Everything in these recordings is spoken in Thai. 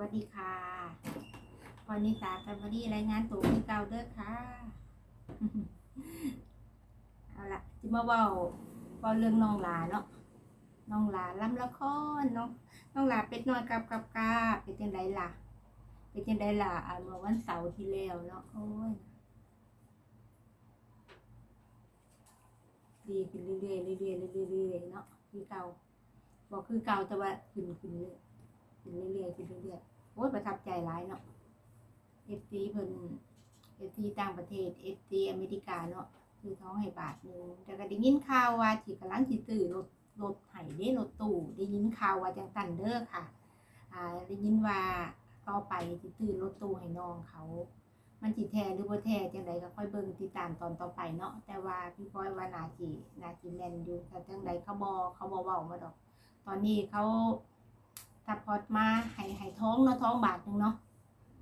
วัสดีค่ะวันนี้สาแฟมิลี่รายงานตัวคือเก่าเด้อค่ะ เอาละจิมาเว้าเว้าเรื่องน้องหลาเนาะ น้องหลาล้ำละครเนาะน้องหลาเป็ดน้อยกับกับกาเป็นจังไดล่ะ เป็นจังไดล่ะอ่าเมื่อวันเสาร์ที่แล้วเนาะ โอ้ย ดีขึ้นเรื่อยๆเรื่อยๆเรื่อยๆเรื่อยๆเนาะคือเก่าบอกคือเก่าแต่ว่าขึ้นขึ้นเรื่อย ขึ้นเรื่อยๆขึ้นเรื่อยๆโอ้ยประทับใจหลายเนาะเอฟซีเพิ่นเอฟซีต่างประเทศเอฟซีอเมริกาเนาะคือท้องให้บาทหนึงแต่ก็ได้ยินข่าวว่าที่กำลังสิซื้อรถรถไถเด้รถตู้ได้ยินข่าวว่าจังตันเด้อค่ะ อ่าได้ยินว่าต่อไปสิซื้อรถตู้ให้น้องเขา มันสิแท้หรือบ่แท้จังไดก็ค่อยเบิ่งติดตามตอนต่อไปเนาะแต่ว่าพี่พลอยว่านาจินาจิแม่นอยู่แต่จังไดเขาบ่เขาบ่เว้ามาดอก ตอนนี้เขา ถ้าพอดมาให้ให้ท้องเนาะท้องบาทหนึงเนาะ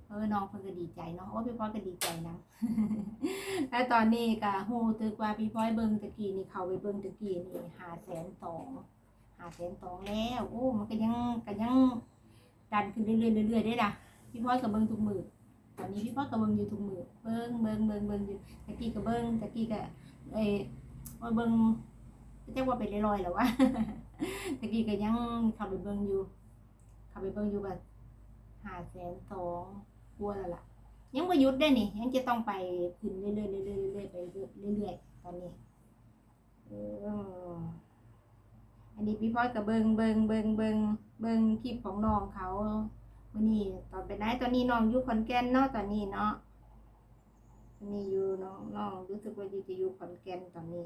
เออน้องเพิ่นก็ดีใจเนาะโอ้พี่พลอยก็ดีใจนะแล้วตอนนี้ก็ฮู้ตึกว่าพี่พลอยเบิ่งตะกี้นี่เขาไปเบิ่งตะกี้นี่หาแสนสองหาแสนสองแล้วโอ้มันก็ยังก็ยังดันขึ้นเรื่อยๆเรื่อยๆได้ล่ะพี่พลอยก็เบิ่งทุกมือตอนนี้พี่พลอยก็เบิ่งอยู่ทุกมือเบิ่งเบิ่งเบิ่งเบิ่งอยู่ตะกี้ก็เบิ่งตะกี้ก็เอ้ว่าเบิ่งจะว่าเป็นลอยๆแล้วะตะกี้ก็ยังเขาไปเบิ่งอยู่ ไปเบิ่งอยู่กับหาแสนสองกลัวแล้วล่ะ ยังไม่ยุดได้นี่ ยังจะต้องไปขึ้นเรื่อยๆเรื่อยๆเรื่อยๆไปเรื่อยๆตอนนี้ออันนี้พี่พลอยกับเบิงเบิงเบิงเบิงเบิงคลิปของน้องเขาวันนี้ตอนไปไหนตอนนี้น้องอยู่ขอนแก่นเนาะตอนนี้เนาะตอนนี้อยู่น้องน้องรู้สึกว่าอยู่จะอยู่ขอนแก่นตอนนี้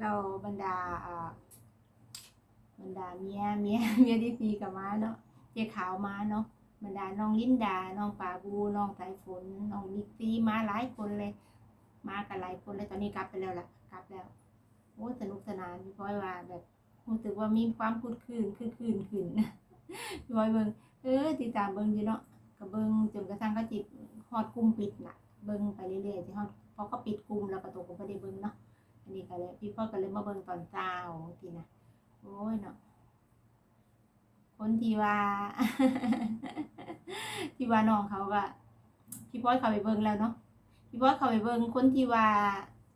เราบรรดาอ่าบรรดาเมียเมียเมียที่ตีกับมาเนาะเจ๊ขาวมาเนาะบรรดาน้องลินดา น้องปาบูน้องสายฝนน้องมิกซี่มาหลายคนเลย มากันหลายคนเลยตอนนี้กลับไปแล้วล่ะกลับแล้วโอ้สนุกสนานพี่พลอยว่าแบบรู้สึกว่ามีความคุดคืนคือคืนขึ้นพี่พลอยเบิงเออติดตามเบิงอยู่เนาะก็เบิงจนกระทั่งเขาจิตฮอดกลุ่มปิดน่ะ เบิงไปเรื่อยๆที่ฮอดพอเขาปิดกลุ่มแล้วก็ตัวก็บ่ได้เบิงเนาะ นนี้ก็เลยพี่พ่อก็เลยมาเบิ่งตอนเช้าทีนะโอ้ยเนาะคนที่ว่า ที่ว่าน้องเขาก็พี่พ่อเขาไปเบิ่งแล้วเนาะพี่พ่อเขาไปเบิ่งคนที่ว่า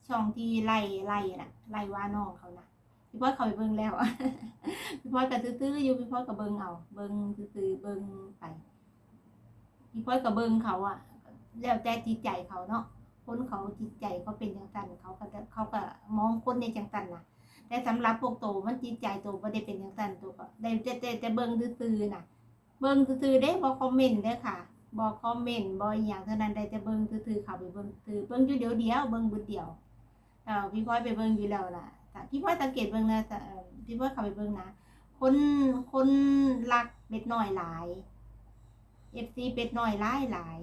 ช่องที่ไล่ไล่น่ะไล่ว่าน้องเขานะพี่พ่อเขาไปเบิ่งแล้วพี่พ่อก็ตื้อๆอยู่พี่พ่อก็เบิ่งเอาเบิ่งตื้อๆเบิ่งไปพี่พ่อก็เบิ่งเขาอะแล้วแต่จิตใจเขาเนาะ คนเขาจิตใจเขาเป็นจังสันเขาก็เขาก็มองคนในจังสันนะแต่สำหรับพวกโตมันจิตใจโตบ่ได้เป็นจังสันโตก็ได้แต่แต่แต่เบิ่งซื่อๆนะเบิ่งซื่อๆเด้บ่คอมเมนต์เด้ค่ะบ่คอมเมนต์บ่อย่างเท่านั้นได้แต่เบิ่งซื่อๆเขาไปเบิ่งซื่อเบิ่งอยู่เดียวเดียวเบิ่งบุดเดียวเออพี่พลอยไปเบิ่งอยู่แล้วล่ะพี่พลอยสังเกตเบิ่งนะพี่พลอยเขาไปเบิ่งนะคนคนรักเป็ดน้อยหลาย FC เป็ดน้อยหลายหลาย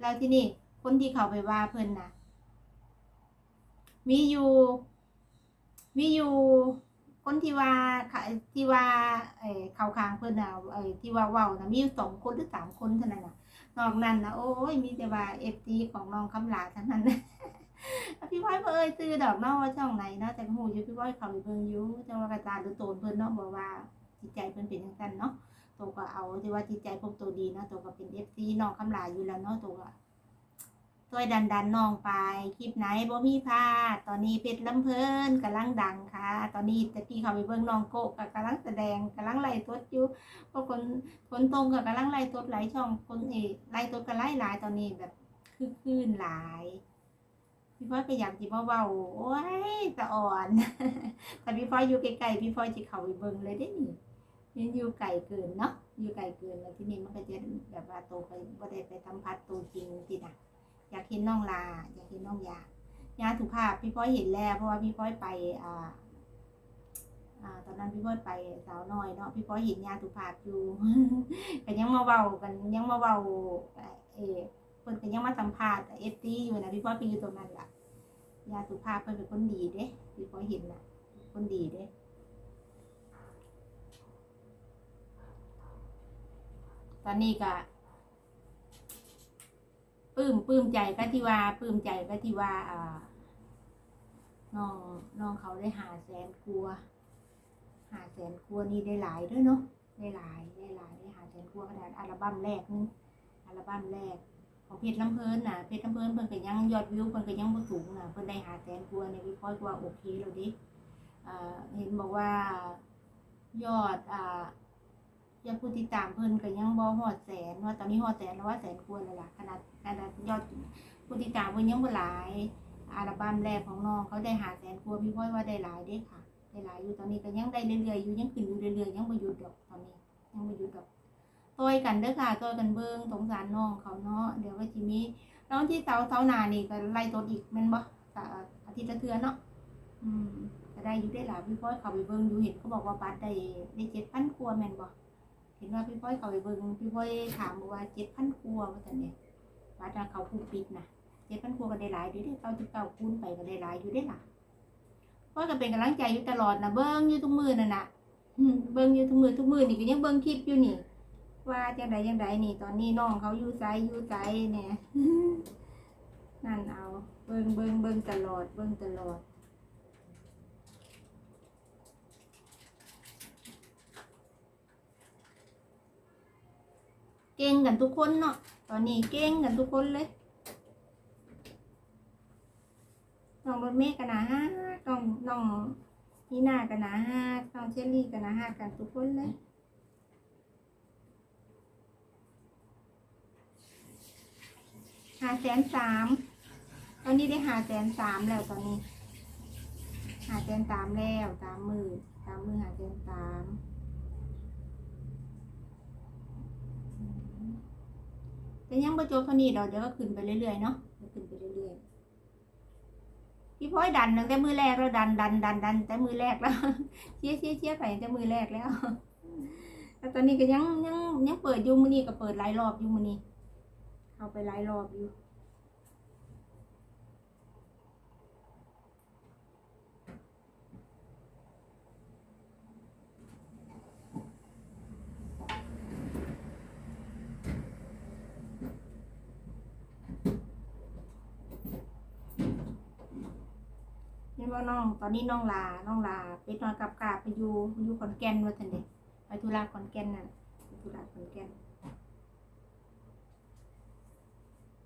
แล้วที่นี่ คนที่เขาไปว่าเพิ่นนะมีอยู่มีอยู่คนที่ว่าที่ว่าเออเขาคางเพิ่นนะเออที่ว่าเว้านะมีอยู่สองคนหรือสามคนเท่านั้นน่ะนอกนั้นนะโอ้ยมีแต่ว่าเอฟซีของน้องคำลาทั้งนั้นพี่พ้อยบ่เอ่ยซื้อดอกเนาะว่าช่องไหนเนาะแต่ก็ฮู้อยู่พี่พ้อยเขาไปเบิ่งอยู่แต่ว่ากระจายดูโตนเพิ่นเนาะบอกว่าจิตใจเพิ่นเป็นจังซั่นเนาะตัวก็เอาที่ว่าจิตใจพวกตัวดีเนาะตัวก็เป็น FC น้องคำลาอยู่แล้วเนาะตัวก็ ช่วยดันดันน้องไป คลิปไหนบ่มีพลาดตอนนี้เพชรลำเพลินกำลังดังค่ะ ตอนนี้ตะกี้เขาไปเบิ่งน้องโกะก็กำลังแสดงกำลังไล่ตดอยู่พราะคนคนตรงก็กำลังไล่ตดหลายช่องคนเอไล่ตดก็ไล่หลายตอนนี้แบบคือคลื่นหลายพี่พ่อยก็อยากจิมาเว้าโอ้ยสะอ่อน แต่พี่พ่อยอยู่ไกลๆพี่พ่อยจิเข้าไปเบิ่งเลยได้นี่ยังอยู่ไกลเกินเนาะอยู่ไกลเกินแล้วที่นี่มันก็จะแบบว่าโตไปบ่ได้ไปสัมผัสตัวจริงที่น่ะ อยากเห็นน้องลา อยากเห็นน้องยายาสุภาพพี่พ้อยเห็นแล้วเพราะว่าพี่พ้อยไปอ่าอ่าตอนนั้นพี่พ้อยไปสาวน้อยเนาะพี่พ้อยเห็นยาสุภาพอยู่ก็ยังมาเว้ากันยังมาเว้าเออเพิ่นยังมาสัมภาษณ์เอฟซีอยู่นะพี่พ้อยไปอยู่ตรงนั้นล่ะยาสุภาพเพิ่นเป็นคนดีเด้พี่พ้อยเห็นน่ะคนดีเด้ตอนนี้ก็ ปลื้มปลื้มใจก็ที่ว่าปลื้มใจก็ที่ว่าอ่าน้องน้องเขาได้หาแสนกลัว หาแสนกลัวนี่ได้หลายด้วยเนาะได้หลายได้หลายได้หาแสนกลัวขนาดอัลบั้มแรกนึงอัลบั้มแรกของเพชรลำเพลินน่ะเพชรลำเพลินเพิ่นก็ยังยอดวิวเพิ่นก็ยังบ่สูงน่ะเพิ่นได้หาแสนกว่าในวิพอยกว่าโอเคแล้วดิอ่าเห็นบอกว่ายอดอ่า ยอดผู้ติดตามเพิ่นก็ยังบ่ฮอดแสนว่าตอนนี้ฮอดแสนแล้วว่าแสนกว่าแล้วล่ะขนาดขนาดยอดผู้ติดตามเพิ่นยังบ่หลายอัลบั้มแรกของน้องเขาได้หาแสนกว่าพี่พอยว่าได้หลายเด้ค่ะได้หลายอยู่ตอนนี้ก็ยังได้เรื่อยๆอยู่ยังขึ้นอยู่เรื่อยๆยังบ่หยุดดอกตอนนี้ยังบ่หยุดดอกต่อยกันเด้อค่ะต่อยกันเบิ่งสงสารน้องเขาเนาะเดี๋ยวก็สิมีแล้ววันที่เสาเสาหน้านี่ก็ไล่ตดอีกแม่นบ่ก็อาทิตย์ละเทื่อเนาะอืมก็ได้อยู่ได้หลายพี่พ้อยเขาไปเบิ่งอยู่เห็นเขาบอกว่าบัตรได้ได้7,000ครัวแม่นบ่ เห็นว่าพี่พ้อยเขาไปเบิ่งพี่พ้อยถามว่า7,000ครัวว่าซั่นเนี่ยบัตรเขาผู้ปิดน่ะ7,000ครัวก็ได้หลายอยู่เด้99คูณไปก็ได้หลายอยู่ได้ล่ะพ้อยก็เป็นกำลังใจอยู่ตลอดนะเบิ่งอยู่ทุกมือนั่นนะเบิ่งอยู่ทุกมือทุกมือนี่ก็ยังเบิ่งคลิปอยู่นี่ ว่าจังใดจังใดนี่ ตอนนี้น้องเขาอยู่ไสอยู่ไสเนี่ยนั่นเอา เบิ่งเบิ่งเบิ่งตลอดเบิ่งตลอด เก่งกันทุกคนเนาะตอนนี้เก่งกันทุกคนเลยน้องรถเมฆกันนะฮะน้องน้องนี่นากันนะฮะน้องเชลลี่กันนะฮะกันทุกคนเลยหาแสนสามตอนนี้ได้หาแสนสามแล้วตอนนี้หาแสนสามแล้วสามมือสามมือหาแสนสาม แต่ยังประจบเท่านี้เราเดี๋ยวก็ขึ้นไปเรื่อยๆเนาะเดี๋ยวขึ้นไปเรื่อยๆพี่พ้อยดันตั้งแต่มือแรกแล้วดันดันดันดันแต่มือแรกแล้วเชี่ยเชี่ยเชี่ยไปตั้งแต่มือแรกแล้วแล้วตอนนี้ก็ยังยังยังเปิดอยู่มือนี้ก็เปิดหลายรอบอยู่มือนี้เข้าไปหลายรอบอยู่ นี่ว่าน้องตอนนี้น้องลาน้องลาไปนอนกับกาไปอยู่อยู่ขอนแก่นว่าทันเด็ไปธุระขอนแก่นน่ะไปธุระขอนแก่น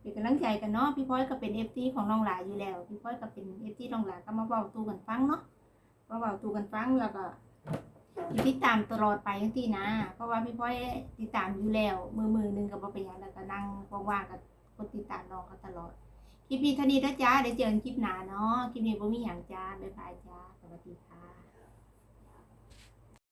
เป็นกำลังใจกันเนาะพี่พ้อยก็เป็นเอฟซีของน้องหลาอยู่แล้ว พี่พ้อยก็เป็นเอฟซีน้องหลาก็มาเบาตูกันฟังเนาะมาเบาตูกันฟังแล้วก็ติดตามตลอดไปจังซี่นะ เพราะว่าพี่พ้อยติดตามอยู่แล้ว มือมือหนึงก็บ่เป็นหยังแล้วก็นั่งว่างๆก็กดติดตามน้องเขาตลอด คลิปนี้เท่านี้นะจ๊ะเดี๋ยวเจอกันคลิปหน้าเนาะคลิปนี้บ่มีหยังจ้าบ๊ายบายจ้าสวัสดีค่ะ